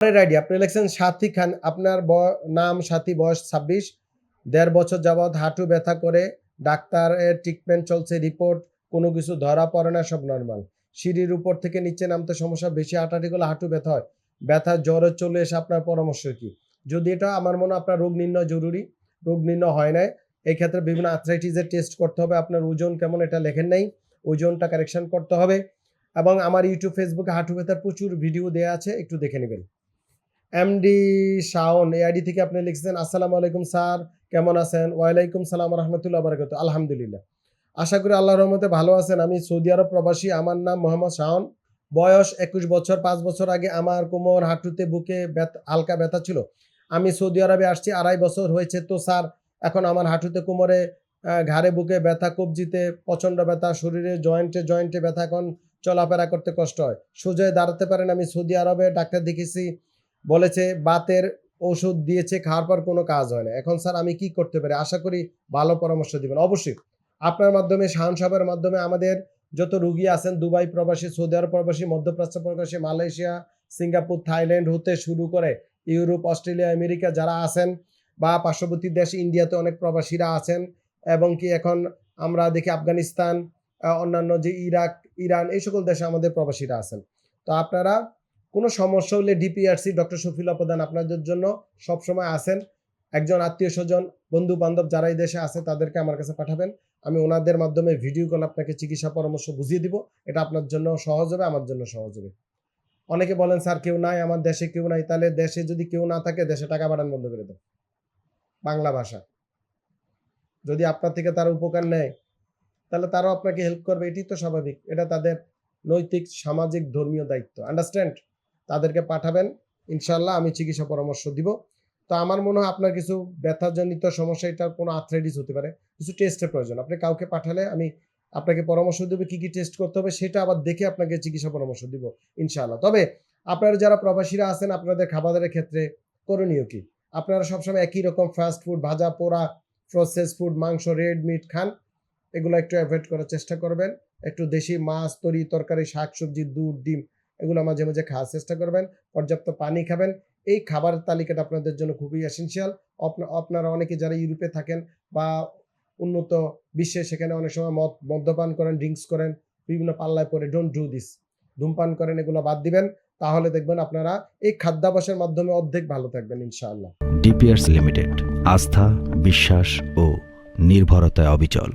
ID আপনি লিখছেন, সাথী খান, আপনার নাম সাথী, বয়স ছাব্বিশ, দেড় বছর যাবৎ হাঁটু ব্যথা করে, ডাক্তারের ট্রিটমেন্ট চলছে রিপোর্ট কোনো কিছু ধরা পড়ে না, সব নর্মাল সিঁড়ির উপর থেকে নিচে নামতে সমস্যা, বেশি হাঁটাহাঁটি করলে হাঁটু ব্যথা হয়। ব্যথা জ্বরে চলে এসে আপনার পরামর্শ কি? যদি এটা, আমার মনে আপনার রোগ নির্ণয় জরুরি, রোগ নির্ণয় হয় না এই ক্ষেত্রে বিভিন্ন আর্থ্রাইটিসের টেস্ট করতে হবে, আপনার ওজন কেমন এটা লেখেন নাই, ওজনটা কারেকশন করতে হবে, এবং আমার ইউটিউব ফেসবুকে হাঁটু ব্যথার প্রচুর ভিডিও দেওয়া আছে, একটু দেখে নেবেন। এমডি শাওন এই আইডি থেকে আপনি লিখছেন, আসসালামু আলাইকুম স্যার, কেমন আছেন? ওয়ালাইকুম সালাম রহমতুল্লাহ বারাকাতু আলহামদুলিল্লাহ। আশা করি আল্লাহ রহমতে ভালো আছেন। আমি সৌদি আরব প্রবাসী, আমার নাম মোহাম্মদ শাওন। বয়স একুশ বছর, পাঁচ বছর আগে আমার কোমর হাঁটুতে, বুকে হালকা ব্যথা ছিল। আমি সৌদি আরবে আসছি, আড়াই বছর হয়েছে তো স্যার, এখন আমার হাঁটুতে, কোমরে ঘাড়ে, বুকে ব্যথা, কবজিতে প্রচণ্ড ব্যথা, শরীরে জয়েন্টে জয়েন্টে ব্যথা, এখন চলাফেরা করতে কষ্ট হয়। সোজায় দাঁড়াতে পারেন, আমি সৌদি আরবে ডাক্তার দেখেছি বলেছে, বাতের ওষুধ দিয়েছে, খাওয়ার পর কোনো কাজ হয় না। এখন স্যার আমি কি করতে পারি? আশা করি ভালো পরামর্শ দিবেন। অবশ্যই, আপনার মাধ্যমে, শাহন সাহেবের মাধ্যমে আমাদের যত রুগী আছেন, দুবাই প্রবাসী, সৌদি আরব প্রবাসী, মধ্যপ্রাচ্য প্রবাসী, মালয়েশিয়া, সিঙ্গাপুর, থাইল্যান্ড হতে শুরু করে ইউরোপ, অস্ট্রেলিয়া, আমেরিকা যারা আছেন বা পার্শ্ববর্তী দেশ ইন্ডিয়াতে অনেক প্রবাসীরা আছেন এবং কি এখন আমরা দেখি আফগানিস্তান অন্যান্য যে ইরাক, ইরান, এই সকল দেশে আমাদের প্রবাসীরা আছেন। তো আপনারা কোনো সমস্যা হলে ডিপিআরসি ডক্টর শফিলা প্রধান আপনাদের জন্য সবসময় আসেন একজন আত্মীয় স্বজন, বন্ধু বান্ধব যারা এই দেশে আছে, তাদেরকে আমার কাছে পাঠাবেন। আমি ওনাদের মাধ্যমে ভিডিও কল আপনাকে চিকিৎসা পরামর্শ বুঝিয়ে দিব। এটা আপনার জন্য সহজ হবে, আমার জন্য সহজ হবে। অনেকে বলেন, স্যার, কেউ নাই, আমার দেশে কেউ নাই। তাহলে দেশে যদি কেউ না থাকে, দেশে টাকা পাঠান বন্ধ করে দেন বাংলা ভাষা। যদি আপনার থেকে তারা উপকার নেয়, তাহলে তারাও আপনাকে হেল্প করবে। এটি তো স্বাভাবিক। এটা তাদের নৈতিক, সামাজিক, ধর্মীয় দায়িত্ব। আন্ডারস্ট্যান্ড তাদেরকে পাঠাবেন। ইনশাল্লাহ আমি চিকিৎসা পরামর্শ দিব। তো আমার মনে হয় আপনার কিছু ব্যথাজনিত সমস্যা এটা কোনো আর্থ্রাইটিস হতে পারে। কিছু টেস্টের প্রয়োজন। আপনি কাউকে পাঠালে আমি আপনাকে পরামর্শ দেবো কী কী টেস্ট করতে হবে, সেটা আবার দেখে আপনাকে চিকিৎসা পরামর্শ দিব ইনশাআল্লাহ। তবে আপনারা যারা প্রবাসীরা আছেন, আপনাদের খাবারের ক্ষেত্রে করণীয় কি? আপনারা সবসময় একই রকম ফাস্ট ফুড ভাজা, পোড়া প্রসেস ফুড মাংস রেড মিট খান। এগুলো একটু অ্যাভয়েড করার চেষ্টা করবেন। একটু দেশি মাছ, তরি, তরকারি শাক সবজি দুধ, ডিম এগুলো মাঝে মাঝে খাওয়ার চেষ্টা করবেন, পর্যাপ্ত পানি খাবেন। এই খাবারের তালিকাটা আপনাদের জন্য খুবই এসেন্সিয়াল আপনারা অনেকে যারা ইউরোপে থাকেন বা উন্নত বিশ্বে সেখানে অনেক সময় মদ, মদ্যপান করেন ড্রিঙ্কস করেন, বিভিন্ন পাল্লায় পরে ডোন্ট ডু দিস ধূমপান করেন, এগুলো বাদ দিবেন। তাহলে দেখবেন আপনারা এই খাদ্যাভ্যাসের মাধ্যমে অর্ধেক ভালো থাকবেন ইনশাআল্লাহ। ডিপিয়ার্স লিমিটেড আস্থা, বিশ্বাস ও নির্ভরতায় অবিচল।